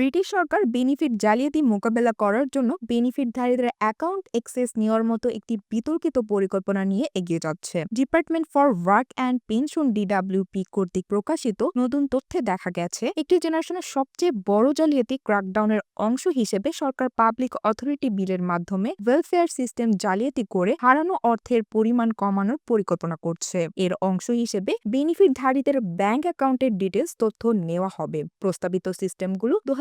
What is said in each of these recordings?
British সরকার benefit জালিয়াতি মোকাবেলা করার জন্য বেনিফিটধারীদের অ্যাকাউন্ট এক্সেস নেওয়ার মতো একটি বিতর্কিত পরিকল্পনা নিয়ে এগিয়ে যাচ্ছে। Department for work and pension DWP কর্তৃক প্রকাশিত নতুন তথ্যে দেখা গেছে, একটি জেনারেশনের সবচেয়ে বড় জালিয়াতি ক্র্যাকডাউনের অংশ হিসেবে সরকার পাবলিক অথরিটি বিলের মাধ্যমে ওয়েলফেয়ার সিস্টেম জালিয়াতি করে হারানো অর্থের পরিমাণ কমানোর পরিকল্পনা করছে। এর অংশ হিসেবে বেনিফিটধারীদের ব্যাংক অ্যাকাউন্টের ডিটেলস তথ্য নেওয়া হবে। প্রস্তাবিত সিস্টেমগুলো দু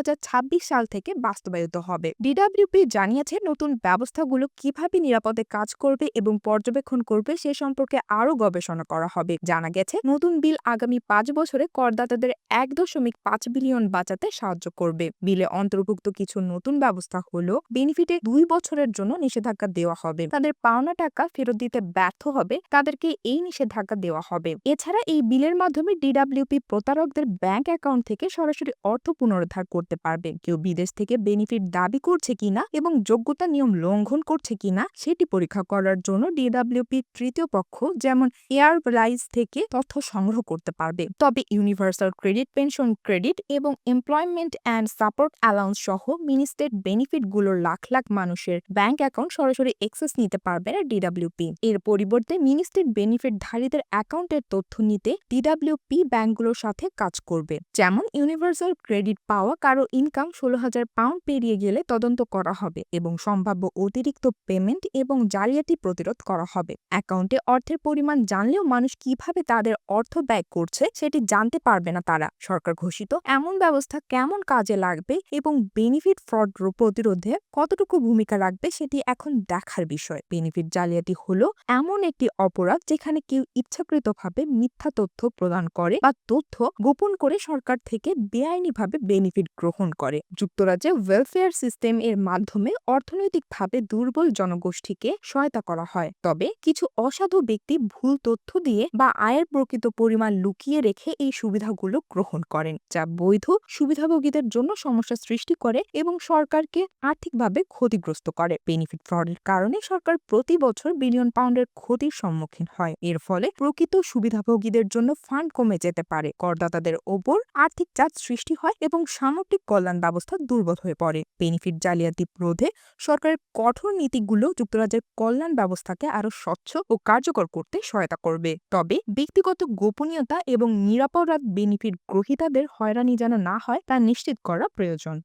সাল থেকে বাস্তবায়িত হবে। ডিডাব্লিউপি জানিয়েছে নতুন ব্যবস্থাগুলো কীভাবে নিরাপদে কাজ করবে এবং পর্যবেক্ষণ করবে সে সম্পর্কে আরও গবেষণা করা হবে। জানা গেছে, নতুন বিল আগামী পাঁচ বছরে করদাতাদের এক দশমিক পাঁচ বিলিয়ন বাঁচাতে সাহায্য করবে। বিলে অন্তর্ভুক্ত কিছু নতুন ব্যবস্থা হলো বেনিফিটে দুই বছরের জন্য নিষেধাজ্ঞা দেওয়া হবে। তাদের পাওনা টাকা ফেরত দিতে ব্যর্থ হবে, তাদেরকে এই নিষেধাজ্ঞা দেওয়া হবে। এছাড়া এই বিলের মাধ্যমে ডিডাব্লিউপি প্রতারকদের ব্যাংক অ্যাকাউন্ট থেকে সরাসরি অর্থ পুনরুদ্ধার করতে পারবে কেউ বিদেশ থেকে বেনিফিট দাবি করছে কিনা এবং যোগ্যতা নিয়ম লঙ্ঘন করছে কিনা সেটি পরীক্ষা করার জন্য ডিডাব্লিউপি তৃতীয় পক্ষ যেমন এয়ারলাইন্স থেকে তথ্য সংগ্রহ করতে পারবে। তবে ইউনিভার্সাল ক্রেডিট পেনশন ক্রেডিট এবং এমপ্লয়মেন্ট অ্যান্ড সাপোর্ট অ্যালাউন্স সহ মিনিস্টেড বেনিফিটগুলোর লাখ লাখ মানুষের ব্যাংক অ্যাকাউন্ট সরাসরি অ্যাক্সেস নিতে পারবে না ডিডাব্লিউপি এর পরিবর্তে মিনিস্টেড বেনিফিট ধারীদের অ্যাকাউন্টের তথ্য নিতে ডিডাব্লিউপি ব্যাংকগুলোর সাথে কাজ করবে। যেমন ইউনিভার্সাল ক্রেডিট পাওয়া কারও ইনকাম ষোলো হাজার পাউন্ড পেরিয়ে গেলে তদন্ত করা হবে এবং সম্ভাব্য অতিরিক্ত পেমেন্ট এবং জালিয়াতি প্রতিরোধ করা হবে। অ্যাকাউন্টে অর্থের পরিমাণ জানলেও মানুষ কীভাবে তাদের অর্থ ব্যয় করছে সেটি জানতে পারবে না তারা। সরকার ঘোষিত এমন ব্যবস্থা কেমন কাজে লাগবে এবং বেনিফিট ফ্রড প্রতিরোধে কতটুকু ভূমিকা রাখবে সেটি এখন দেখার বিষয়। বেনিফিট জালিয়াতি হলো এমন একটি অপরাধ যেখানে কেউ ইচ্ছাকৃতভাবে মিথ্যা তথ্য প্রদান করে বা তথ্য গোপন করে সরকার থেকে বেআইনিভাবে বেনিফিট গ্রহণ করে। যুক্তরাজ্যে ওয়েলফেয়ার সিস্টেম এর মাধ্যমে অর্থনৈতিকভাবে দুর্বল জনগোষ্ঠীকে সহায়তা করা হয়। তবে কিছু অসাধু ব্যক্তি ভুল তথ্য দিয়ে বা আয়ের প্রকৃত পরিমাণ লুকিয়ে রেখে এই সুবিধাগুলো গ্রহণ করেন, যা বৈধ সুবিধাভোগীদের জন্য সমস্যা সৃষ্টি করে এবং সরকারকে আর্থিকভাবে ক্ষতিগ্রস্ত করে। বেনিফিট ফ্রডের কারণে সরকার প্রতি বছর বিলিয়ন পাউন্ডের ক্ষতির সম্মুখীন হয়। এর ফলে প্রকৃত সুবিধাভোগীদের জন্য ফান্ড কমে যেতে পারে। করদাতাদের ওপর আর্থিক চাপ সৃষ্টি হয় এবং সামগ্রিক কল্যাণ ব্যবস্থা দুর্বল হয়ে পড়ে। বেনিফিট জালিয়াতি রোধে সরকারের কঠোর নীতিগুলো যুক্তরাজ্যের কল্যাণ ব্যবস্থাকে আরও স্বচ্ছ ও কার্যকর করতে সহায়তা করবে। তবে ব্যক্তিগত গোপনীয়তা এবং নিরাপরাধ বেনিফিট গ্রহীতাদের হয়রানি যেন না হয় তা নিশ্চিত করা প্রয়োজন।